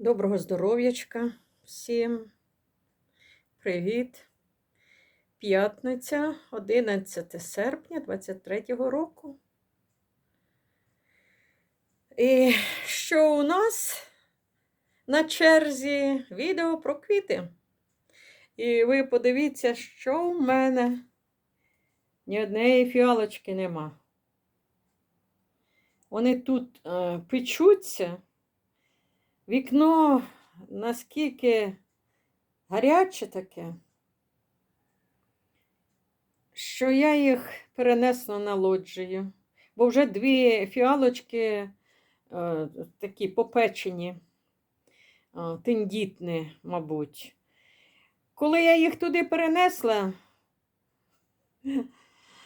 Доброго здоров'ячка всім. Привіт. П'ятниця, 11 серпня 23-го року. І що у нас на черзі відео про квіти. І ви подивіться, що в мене ні однієї фіалочки нема. Вони тут е, печуться. Вікно наскільки гаряче таке, що я їх перенесла на лоджію, бо вже дві фіалочки е, такі попечені, е, тендітні, мабуть. Коли я їх туди перенесла,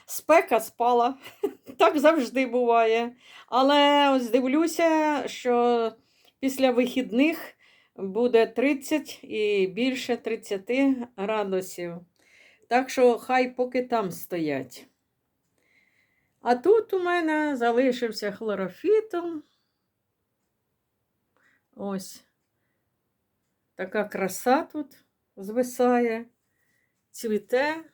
спека спала. Так завжди буває. Але ось дивлюся, що після вихідних буде 30 і більше 30 градусів. Так що хай поки там стоять. А тут у мене залишився хлорофітом. Ось така краса тут звисає, цвіте.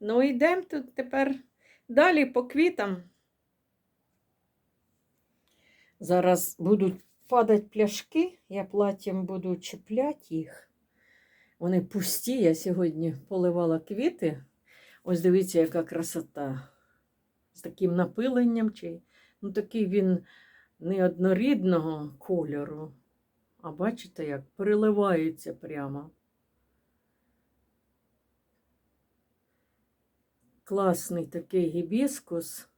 Ну, йдемо тут тепер далі по квітам. Зараз будуть падати пляшки, я платтям буду чіпляти їх. Вони пусті. Я сьогодні поливала квіти. Ось дивіться, яка красота. З таким напиленням. Чи... Ну, такий він неоднорідного кольору. А бачите, як переливається прямо. Класний такий гібіскус.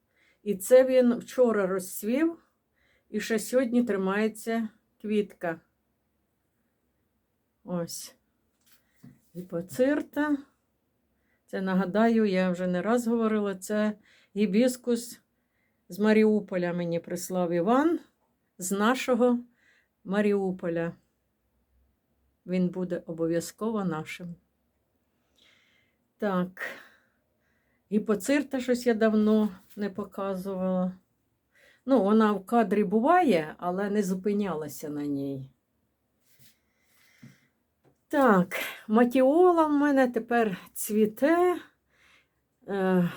І це він вчора розцвів, і ще сьогодні тримається квітка. Ось. Гіпоцирта. Це нагадаю, я вже не раз говорила, це гібіскус з Маріуполя мені прислав Іван з нашого Маріуполя. Він буде обов'язково нашим. Так. Гіпоцирта щось я давно не показувала. Ну, вона в кадрі буває, але не зупинялася на ній. Так, матіола в мене тепер цвіте. Е,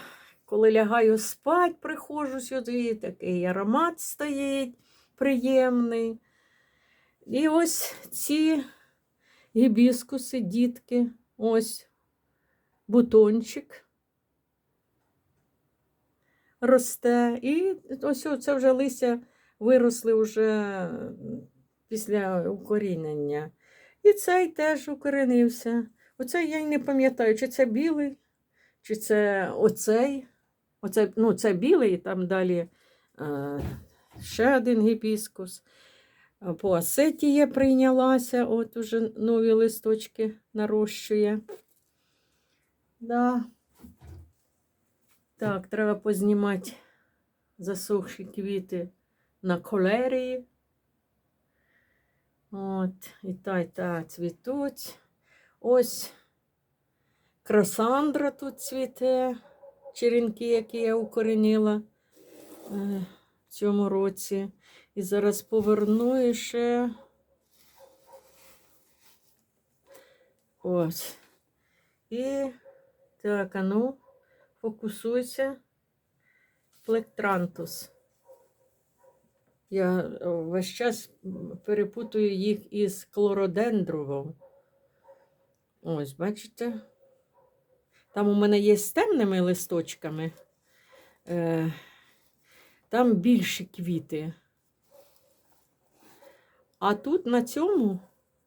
коли лягаю спать, приходжу сюди, такий аромат стоїть приємний. І ось ці гібіскуси, дітки, ось бутончик росте. І ось це вже листя виросли вже після укорінення. І цей теж укоренився. Оцей я й не пам'ятаю, чи це білий, чи це оцей. Оце, ну, це білий, і там далі е, ще один гібіскус. По асетія прийнялася, от уже нові листочки нарощує. Да. Так, треба познімати засохші квіти на колерії. От, і та, і та цвітуть. Ось красандра тут цвіте, черенки, які я укоренила е, в цьому році. І зараз поверну і ще. Ось. І так, а ну фокусуйся. Плектрантус. Я весь час перепутую їх із клородендровом. Ось, бачите? Там у мене є з темними листочками. Е, Там більші квіти. А тут на цьому,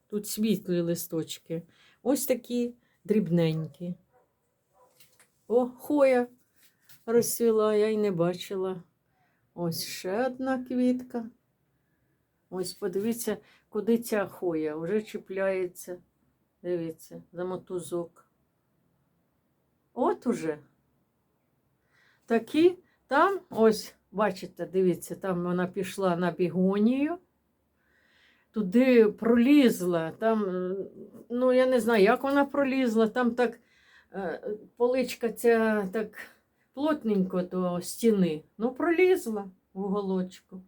тут світлі листочки, ось такі дрібненькі. О, хоя розцвіла, я й не бачила. Ось ще одна квітка. Ось подивіться, куди ця хоя вже чіпляється. Дивіться, за мотузок. От уже. Такі там, ось, бачите, дивіться, там вона пішла на бігонію. Туди пролізла, там, ну, я не знаю, як вона пролізла, там так Е, поличка ця так плотненько до стіни. Ну, пролізла в уголочку.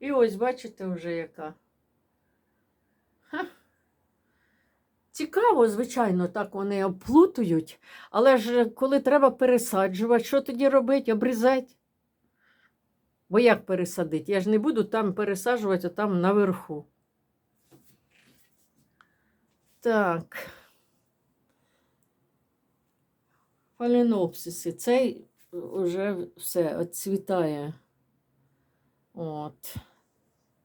І ось, бачите, вже яка. Ха. Цікаво, звичайно, так вони оплутують, але ж коли треба пересаджувати, що тоді робити? Обрізати? Бо як пересадити? Я ж не буду там пересаджувати, а там наверху. Так. Фаленопсиси. Цей вже все відцвітає. От.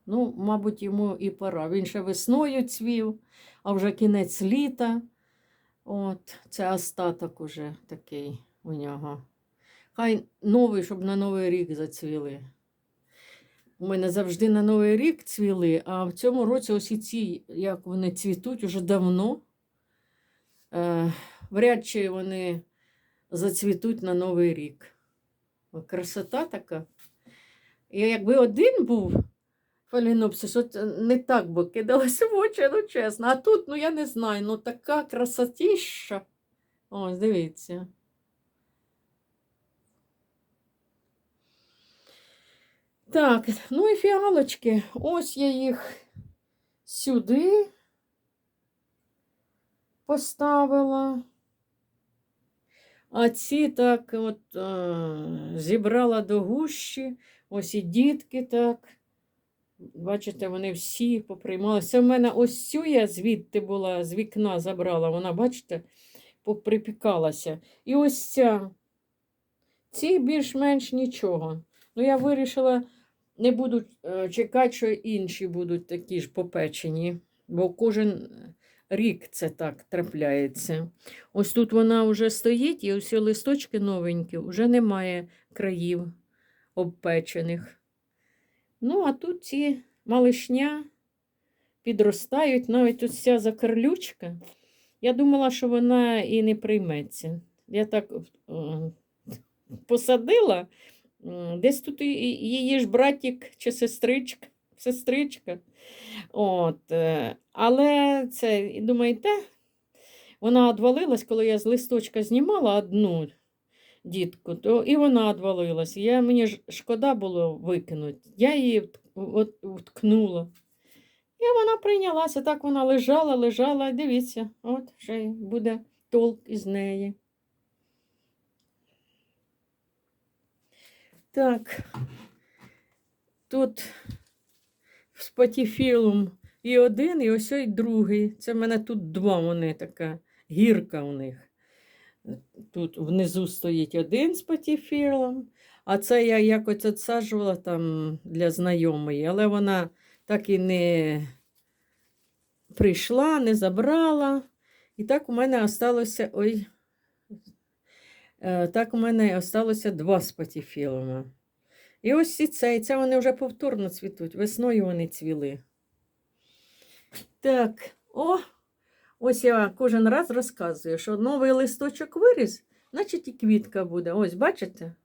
Ну, мабуть, йому і пора. Він ще весною цвів, а вже кінець літа. От, це остаток уже такий у нього. Хай новий, щоб на Новий рік зацвіли. У мене завжди на Новий рік цвіли, а в цьому році ось і ці, як вони цвітуть уже давно. Е, вряд чи вони зацвітуть на Новий рік. Красота така. І якби один був фалінопсис, от е, не так би кидалося в очі, ну чесно. А тут, ну я не знаю, ну така красотіща. Ось, дивіться. Так, ну і фіалочки. Ось я їх сюди поставила. А ці так от е, зібрала до гущі. Ось і дітки так. Бачите, вони всі поприймалися. В мене ось цю я звідти була, з вікна забрала. Вона, бачите, поприпікалася. І ось ця. Ці більш-менш нічого. Ну, я вирішила, не буду е, чекати, що інші будуть такі ж попечені, бо кожен рік це так трапляється. Ось тут вона вже стоїть, і ось листочки новенькі, вже немає країв обпечених. Ну, а тут ці малишня підростають, навіть тут ця закарлючка. Я думала, що вона і не прийметься. Я так е, посадила, десь тут її ж братик чи сестричка. Сестричка. От, е, але це, думаєте, вона відвалилась, коли я з листочка знімала одну дітку, то і вона відвалилась. Я, мені ж шкода було викинути. Я її от. І вона прийнялася. Так вона лежала, лежала. Дивіться, от ще буде толк із неї. Так, тут з патіфілом і один, і ось і другий. Це в мене тут два вони така гірка у них. Тут внизу стоїть один з патіфілом, а це я якось відсаджувала там для знайомої, але вона так і не прийшла, не забрала. І так у мене осталося, ой, е, так у мене осталося два з патіфілами. І ось і це, і це вони вже повторно цвітуть. Весною вони цвіли. Так, о, ось я кожен раз розказую, що новий листочок виріс, значить і квітка буде. Ось, бачите?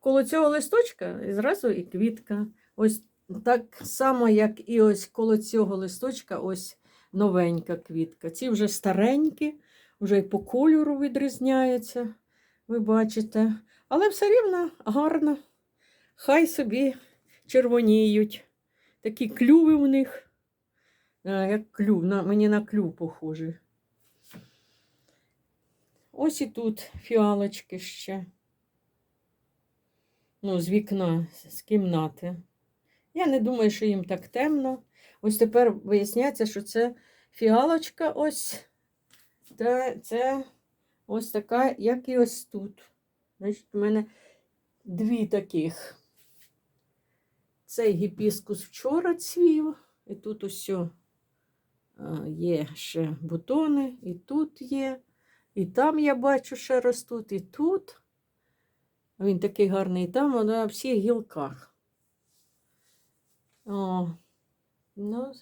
Коло цього листочка і зразу і квітка. Ось так само, як і ось коло цього листочка, ось новенька квітка. Ці вже старенькі, вже й по кольору відрізняються, ви бачите. Але все рівно гарно. Хай собі червоніють. Такі клюви у них. Як клюв, мені на клюв похожий. Ось і тут фіалочки ще. Ну, з вікна, з кімнати. Я не думаю, що їм так темно. Ось тепер виясняється, що це фіалочка ось. Та це ось така, як і ось тут. Значить, у мене дві таких. Цей гібіскус вчора цвів, і тут ось є ще бутони, і тут є, і там я бачу, ще ростуть, і тут. Він такий гарний, і там воно на всіх гілках. О, ну,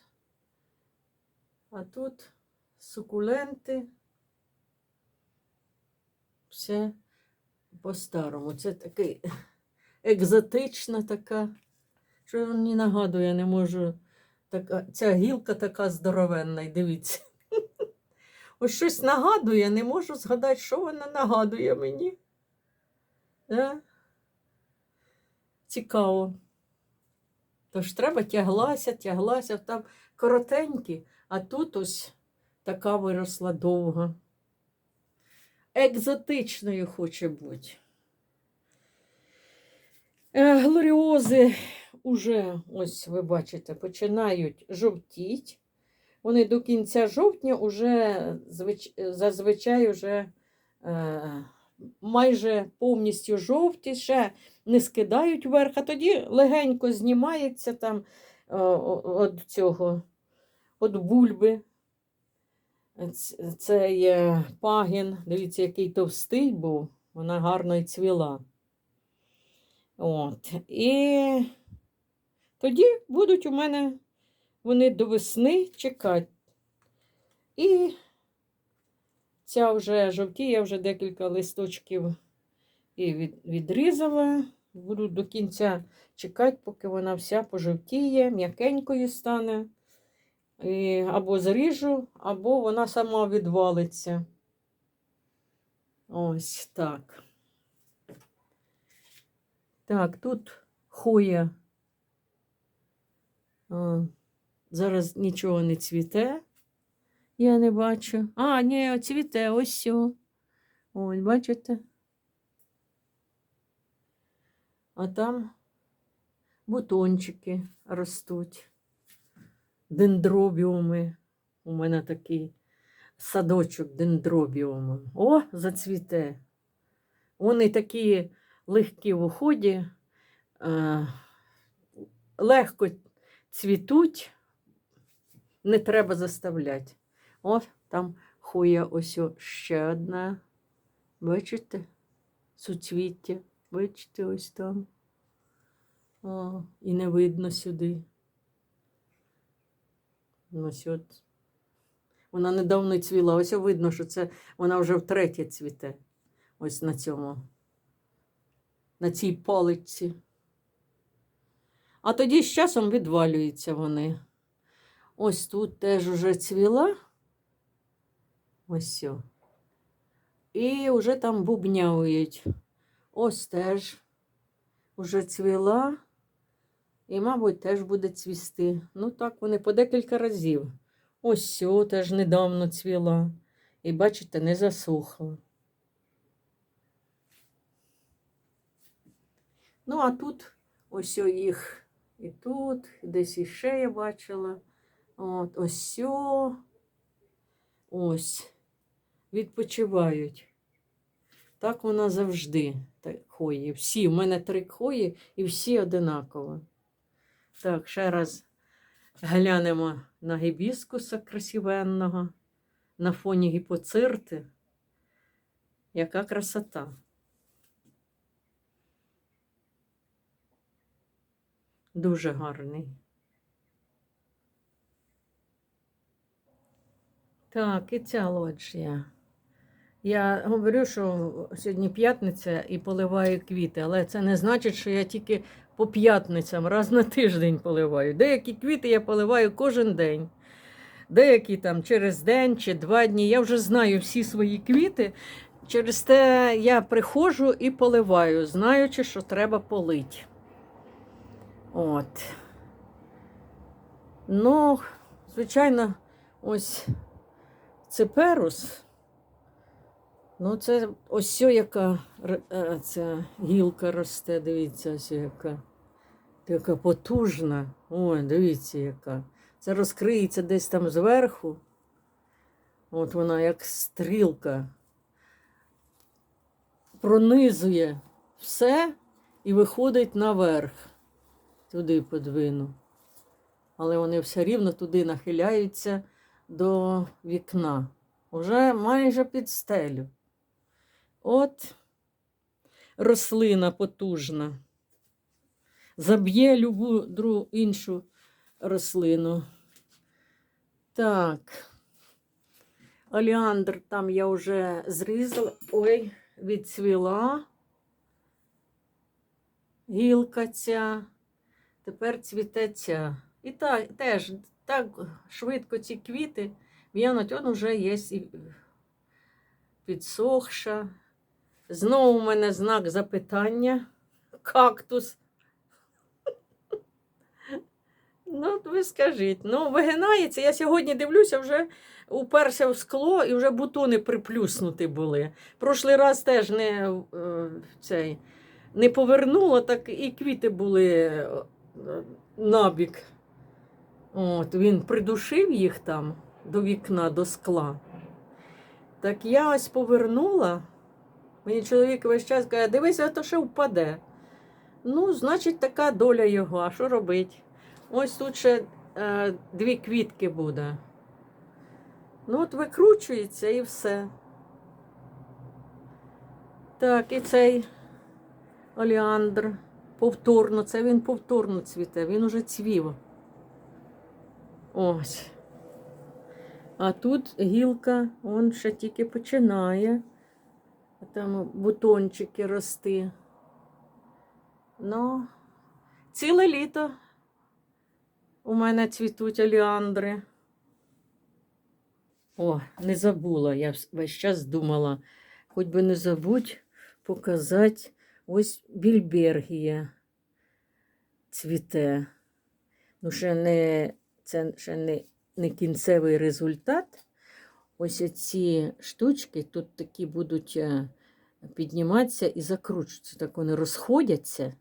а тут сукуленти. Все по-старому. Це такий екзотична така. Що мені нагадує, не можу. Така, ця гілка така здоровенна, і дивіться. Ось щось нагадує, не можу згадати, що вона нагадує мені. Да? Цікаво. Тож треба тяглася, тяглася, там коротенькі, а тут ось така виросла довга. Екзотичною хоче бути. Е, Глоріози уже, ось ви бачите, починають жовтіть. Вони до кінця жовтня звич... зазвичай вже е, майже повністю жовті, ще не скидають вверх, а тоді легенько знімається там е, цього, от бульби. Це є пагін, дивіться, який товстий був, вона гарно і цвіла. От. І тоді будуть у мене вони до весни чекати. І ця вже жовтіє, вже декілька листочків і від, відрізала. Буду до кінця чекати, поки вона вся пожовтіє, м'якенькою стане. І або зріжу, або вона сама відвалиться. Ось так. Так, тут хоя. Зараз нічого не цвіте. Я не бачу. А, ні, цвіте, ось сьо. Ось, бачите? А там бутончики ростуть. Дендробіуми. У мене такий садочок дендробіуму. О, зацвіте. Вони такі легкі в уході, легко цвітуть, не треба заставляти. О, там хуя ось ще одна. Бачите? Суцвіття. Бачите, ось там. О, і не видно сюди. Ось от. Вона недавно цвіла. Ось видно, що це вона вже втретє цвіте. Ось на цьому. На цій паличці. А тоді з часом відвалюються вони. Ось тут теж уже цвіла. Ось сьо. І вже там бубняють. Ось теж уже цвіла. І, мабуть, теж буде цвісти. Ну так, вони по декілька разів. Ось сьо теж недавно цвіла. І бачите, не засохла. Ну, а тут ось їх і тут, десь іще я бачила. От, ось сьо. Ось. Відпочивають. Так вона завжди хої. Всі, у мене три хої і всі одинаково. Так, ще раз глянемо на гібіскуса красивенного на фоні гіпоцирти. Яка красота. Дуже гарний. Так, і ця лоджія. Я говорю, що сьогодні п'ятниця і поливаю квіти, але це не значить, що я тільки по п'ятницям раз на тиждень поливаю. Деякі квіти я поливаю кожен день. Деякі там через день чи два дні. Я вже знаю всі свої квіти. Через те я приходжу і поливаю, знаючи, що треба полити. От. Ну, звичайно, ось циперус. Ну, це ось яка е, ця гілка росте, дивіться, ось яка. Така потужна. Ой, дивіться, яка. Це розкриється десь там зверху. От вона як стрілка. Пронизує все і виходить наверх. Туди подвину. Але вони все рівно туди нахиляються до вікна. Уже майже під стелю. От рослина потужна. Заб'є любу другу іншу рослину. Так. Оліандр там я вже зрізала. Ой, відцвіла. Гілка ця. Тепер цвіте. І так, теж так швидко ці квіти в'януть, он уже є підсохша. Знову у мене знак запитання. Кактус. Ну, от ви скажіть, ну, вигинається. Я сьогодні дивлюся, вже уперся в скло і вже бутони приплюснуті були. Прошлий раз теж не, е, цей, не повернула, так і квіти були набік. От, він придушив їх там до вікна, до скла. Так я ось повернула. Мені чоловік весь час каже, дивися, то ще впаде. Ну, значить, така доля його. А що робить? Ось тут ще е, дві квітки буде. Ну, от викручується і все. Так, і цей оліандр повторно, це він повторно цвіте, він уже цвів. Ось. А тут гілка, он ще тільки починає. Там бутончики рости. Ну, ціле літо у мене цвітуть оліандри. О, не забула. Я весь час думала, хоч би не забудь показати ось більбергія цвіте. Ну, ще не, це ще не, не кінцевий результат. Ось ці штучки тут такі будуть е, підніматися і закручуються. Так вони розходяться,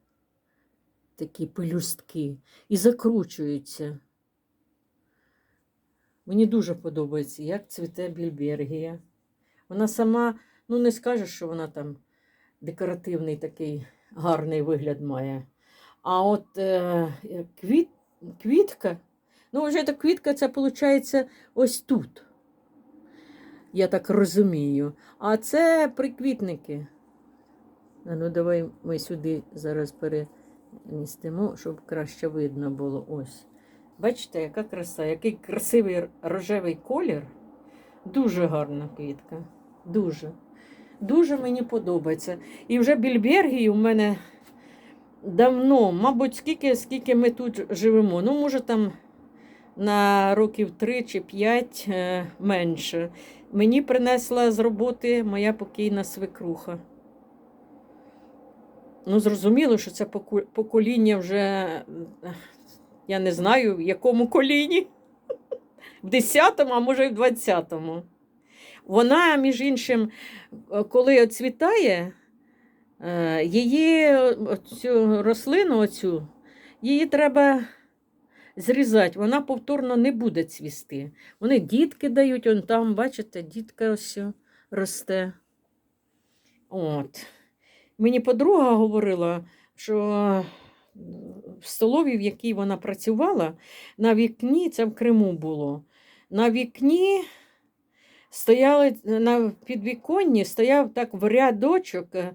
такі пелюстки, і закручуються. Мені дуже подобається, як цвіте більбергія. Вона сама, ну не скажеш, що вона там декоративний такий гарний вигляд має. А от е, квіт, квітка, ну вже та квітка, це виходить ось тут. Я так розумію. А це приквітники. Ну давай ми сюди зараз перемістимо, щоб краще видно було. Ось. Бачите, яка краса, який красивий рожевий колір. Дуже гарна квітка. Дуже. Дуже мені подобається. І вже більбергії у мене давно, мабуть, скільки, скільки ми тут живемо. Ну, може, там на років 3 чи 5 е, менше. Мені принесла з роботи моя покійна свекруха. Ну, зрозуміло, що це покоління вже, я не знаю, в якому коліні. В 10-му, а може, і в 20-му. Вона, між іншим, е, коли оцвітає, е, її цю рослину, оцю, її треба зрізати. Вона повторно не буде цвісти. Вони дітки дають, он там, бачите, дітка ось росте. От. Мені подруга говорила, що в столові, в якій вона працювала, на вікні, це в Криму було, на вікні стояли на підвіконні, стояв так в рядочок е,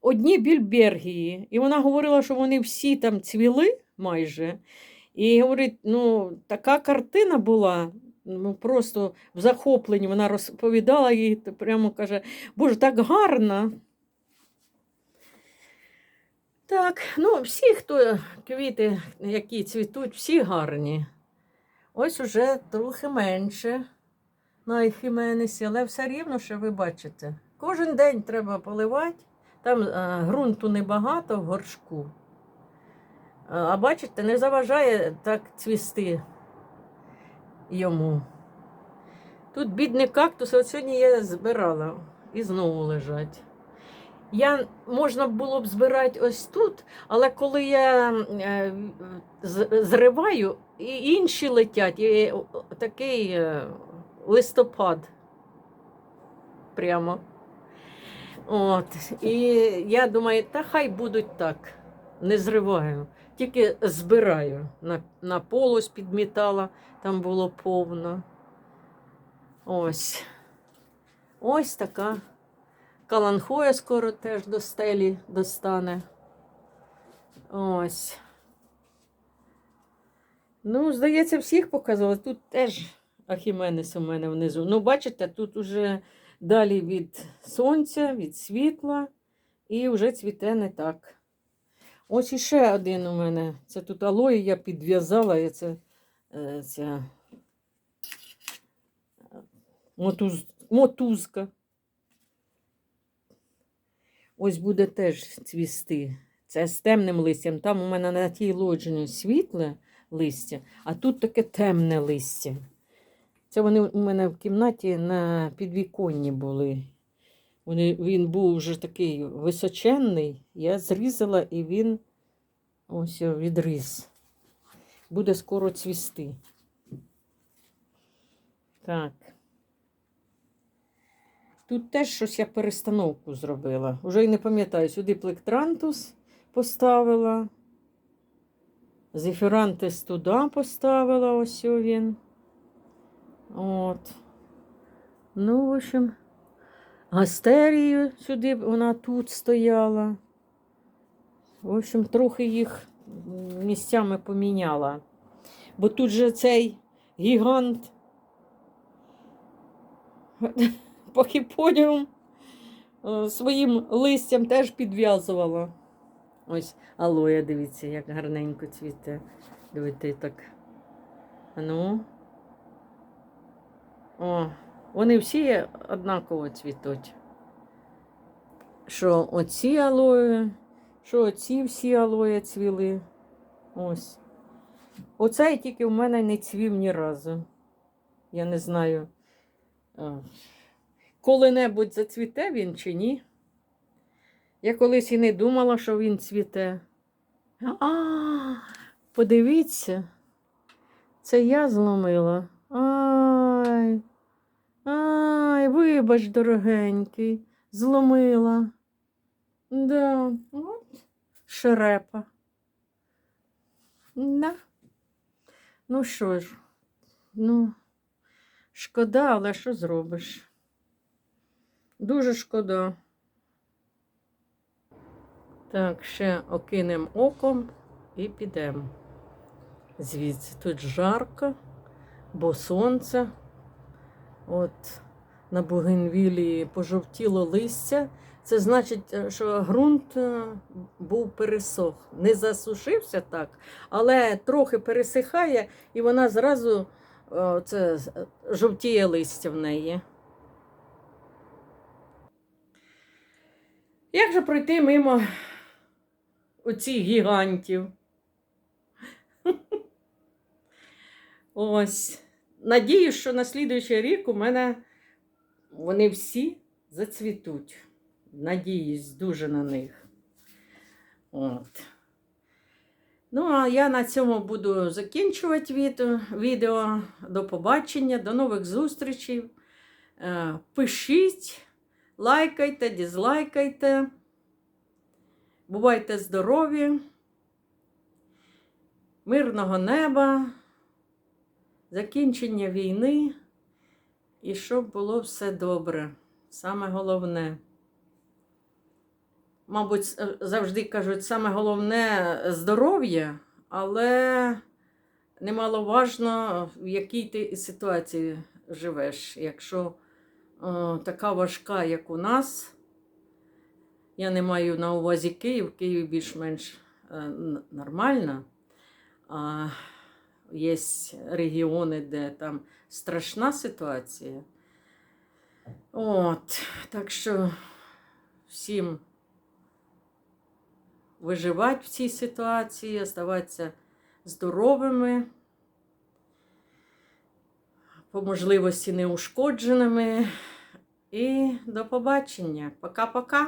одні більбергії. І вона говорила, що вони всі там цвіли майже. І говорить, ну, така картина була. Ну, просто в захопленні вона розповідала їй, прямо каже, Боже, так гарно. Так, ну всі, хто квіти, які цвітуть, всі гарні. Ось уже трохи менше на ехіменесі, але все рівно, що ви бачите. Кожен день треба поливати. Там а, ґрунту небагато в горшку. А, а бачите, не заважає так цвісти йому. Тут бідний кактус, от сьогодні я збирала і знову лежать. Я можна було б збирати ось тут, але коли я е, зриваю, і інші летять, і такий е, листопад прямо. От. І я думаю, та хай будуть так. Не зриваю, тільки збираю. На, на полось підмітала, там було повно. Ось. Ось така. Каланхоя скоро теж до стелі достане. Ось. Ну, здається, всіх показувала. Тут теж Ахіменес у мене внизу. Ну, бачите, тут уже далі від сонця, від світла, і вже цвіте не так. Ось іще один у мене. Це тут алої я підв'язала, і це е, ця мотуз, мотузка. ось буде теж цвісти. Це з темним листям. Там у мене на тій лоджині світле листя, а тут таке темне листя. Це вони у мене в кімнаті на підвіконні були. Вони, він був вже такий височенний. Я зрізала і він ось відріз. Буде скоро цвісти. Так. Тут теж щось я перестановку зробила. Уже й не пам'ятаю, сюди плектрантус поставила. Зефірантис туди поставила, ось він. От. Ну, в общем, гастерію сюди вона тут стояла. В общем, трохи їх місцями поміняла. Бо тут же цей гігант похіподіум е, своїм листям теж підв'язувала. Ось алоя, дивіться, як гарненько цвіте. Дивіться так. Ну. О, вони всі однаково цвітуть. Що оці алої, що оці всі алої цвіли. Ось. Оцей тільки в мене не цвів ні разу. Я не знаю, е, коли-небудь зацвіте він чи ні. Я колись і не думала, що він цвіте. А, подивіться, це я зломила. Ай, ай, вибач, дорогенький, зломила. Да, от шерепа. Да. Ну що ж, ну, шкода, але що зробиш? Дуже шкода. Так, ще окинемо оком і підемо. Звідси тут жарко, бо сонце. От на Бугенвілі пожовтіло листя. Це значить, е, що ґрунт е, був пересох. Не засушився так, але трохи пересихає, і вона зразу е, це, жовтіє листя в неї. Як же пройти мимо оцих гігантів? Ось. Надію, що на слідуючий рік у мене вони всі зацвітуть. Надіюсь дуже на них. От. Ну, а я на цьому буду закінчувати відео. До побачення, до нових зустрічей. Е, Пишіть, лайкайте, дізлайкайте. Бувайте здорові, мирного неба, закінчення війни і щоб було все добре. Саме головне. Мабуть, завжди кажуть, саме головне здоров'я, але немаловажно, в якій ти ситуації живеш. Якщо о, така важка, як у нас, я не маю на увазі Київ, Київ більш-менш е, нормально. Є регіони, де там страшна ситуація. От, так що всім виживати в цій ситуації, оставатися здоровими, по можливості неушкодженими. І до побачення. Пока-пока.